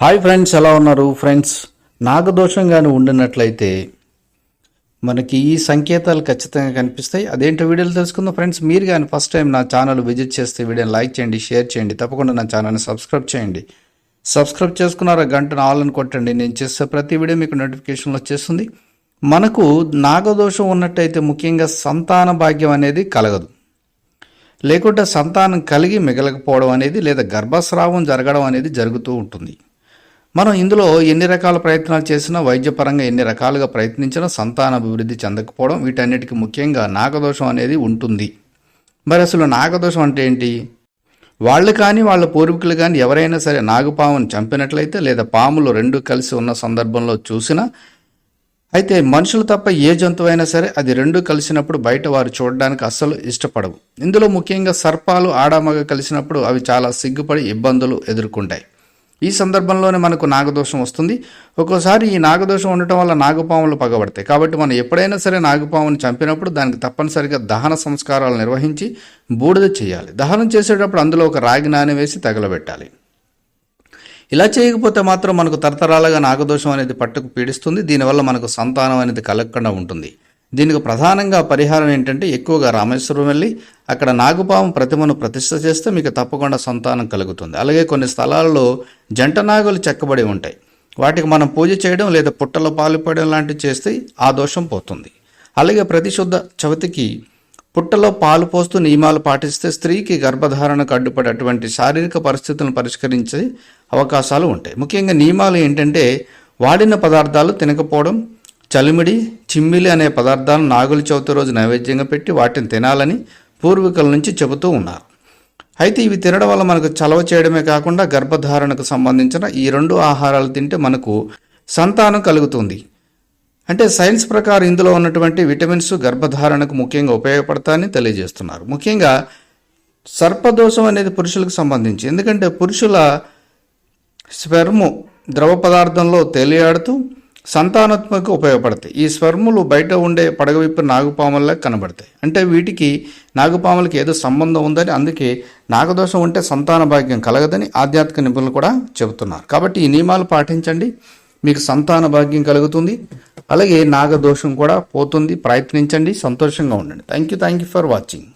Hi friends ఎలా ఉన్నారు? Friends నాగదోషం కానీ ఉండినట్లయితే మనకి ఈ సంకేతాలు ఖచ్చితంగా కనిపిస్తాయి. అదేంటో వీడియోలు తెలుసుకుందాం ఫ్రెండ్స్. మీరు కానీ ఫస్ట్ టైం నా ఛానల్ విజిట్ చేస్తే వీడియోని లైక్ చేయండి షేర్ చేయండి తప్పకుండా నా ఛానల్ని సబ్స్క్రైబ్ చేయండి. సబ్స్క్రైబ్ చేసుకున్నారా గంటను ఆల్ అని కొట్టండి. నేను చేసే ప్రతి వీడియో మీకు నోటిఫికేషన్ వచ్చేస్తుంది. మనకు నాగదోషం ఉన్నట్టయితే ముఖ్యంగా సంతాన భాగ్యం అనేది కలగదు. లేకుంటే సంతానం కలిగి మిగలకపోవడం అనేది లేదా గర్భస్రావం జరగడం అనేది జరుగుతూ ఉంటుంది. మనం ఇందులో ఎన్ని రకాల ప్రయత్నాలు చేసినా వైద్యపరంగా ఎన్ని రకాలుగా ప్రయత్నించినా సంతాన అభివృద్ధి చెందకపోవడం వీటన్నిటికీ ముఖ్యంగా నాగదోషం అనేది ఉంటుంది. మరి అసలు నాగదోషం అంటే ఏంటి? వాళ్ళు కానీ వాళ్ళ పూర్వీకులు కానీ ఎవరైనా సరే నాగుపామును చంపినట్లయితే లేదా పాములు రెండు కలిసి ఉన్న సందర్భంలో చూసినా అయితే మనుషులు తప్ప ఏ జంతువైనా సరే అది రెండు కలిసినప్పుడు బయట వారు చూడడానికి అస్సలు ఇష్టపడవు. ఇందులో ముఖ్యంగా సర్పాలు ఆడామగ కలిసినప్పుడు అవి చాలా సిగ్గుపడి ఇబ్బందులు ఎదుర్కొంటాయి. ఈ సందర్భంలోనే మనకు నాగదోషం వస్తుంది. ఒక్కోసారి ఈ నాగదోషం ఉండటం వల్ల నాగపాములు పగబడతాయి. కాబట్టి మనం ఎప్పుడైనా సరే నాగపామును చంపినప్పుడు దానికి తప్పనిసరిగా దహన సంస్కారాలు నిర్వహించి బూడిద చేయాలి. దహనం చేసేటప్పుడు అందులో ఒక రాగి నాని వేసి తగలబెట్టాలి. ఇలా చేయకపోతే మాత్రం మనకు తరతరాలుగా నాగదోషం అనేది పట్టుకు పీడిస్తుంది. దీనివల్ల మనకు సంతానం అనేది కలగకుండా ఉంటుంది. దీనికి ప్రధానంగా పరిహారం ఏంటంటే ఎక్కువగా రామేశ్వరం వెళ్ళి అక్కడ నాగుపాము ప్రతిమను ప్రతిష్ట చేస్తే మీకు తప్పకుండా సంతానం కలుగుతుంది. అలాగే కొన్ని స్థలాల్లో జంట నాగులు చెక్కబడి ఉంటాయి. వాటికి మనం పూజ చేయడం లేదా పుట్టలో పాలు పోయడం లాంటివి చేస్తే ఆ దోషం పోతుంది. అలాగే ప్రతిశుద్ధ చవితికి పుట్టలో పాలు పోస్తూ నియమాలు పాటిస్తే స్త్రీకి గర్భధారణకు అడ్డుపడేటువంటి శారీరక పరిస్థితులను పరిష్కరించే అవకాశాలు ఉంటాయి. ముఖ్యంగా నియమాలు ఏంటంటే వాడిన పదార్థాలు తినకపోవడం చలిమిడి చిమ్మిలి అనే పదార్థాలను నాగుల చవితి రోజు నైవేద్యంగా పెట్టి వాటిని తినాలని పూర్వీకుల నుంచి చెబుతూ ఉన్నారు. అయితే ఇవి తినడం వల్ల మనకు చలవ చేయడమే కాకుండా గర్భధారణకు సంబంధించిన ఈ రెండు ఆహారాలు తింటే మనకు సంతానం కలుగుతుంది. అంటే సైన్స్ ప్రకారం ఇందులో ఉన్నటువంటి విటమిన్స్ గర్భధారణకు ముఖ్యంగా ఉపయోగపడతాయని తెలియజేస్తున్నారు. ముఖ్యంగా సర్పదోషం అనేది పురుషులకు సంబంధించి ఎందుకంటే పురుషుల స్పెర్ము ద్రవ పదార్థంలో తేలియాడుతూ సంతానాత్మక ఉపయోగపడతాయి. ఈ స్వర్ములు బయట ఉండే పడగవిప్పు నాగుపాముల్లా కనబడతాయి. అంటే వీటికి నాగుపాములకి ఏదో సంబంధం ఉందని అందుకే నాగదోషం ఉంటే సంతాన భాగ్యం కలగదని ఆధ్యాత్మిక నిపుణులు కూడా చెబుతున్నారు. కాబట్టి ఈ నియమాలు పాటించండి. మీకు సంతాన భాగ్యం కలుగుతుంది. అలాగే నాగదోషం కూడా పోతుంది. ప్రయత్నించండి. సంతోషంగా ఉండండి. Thank you thank you for watching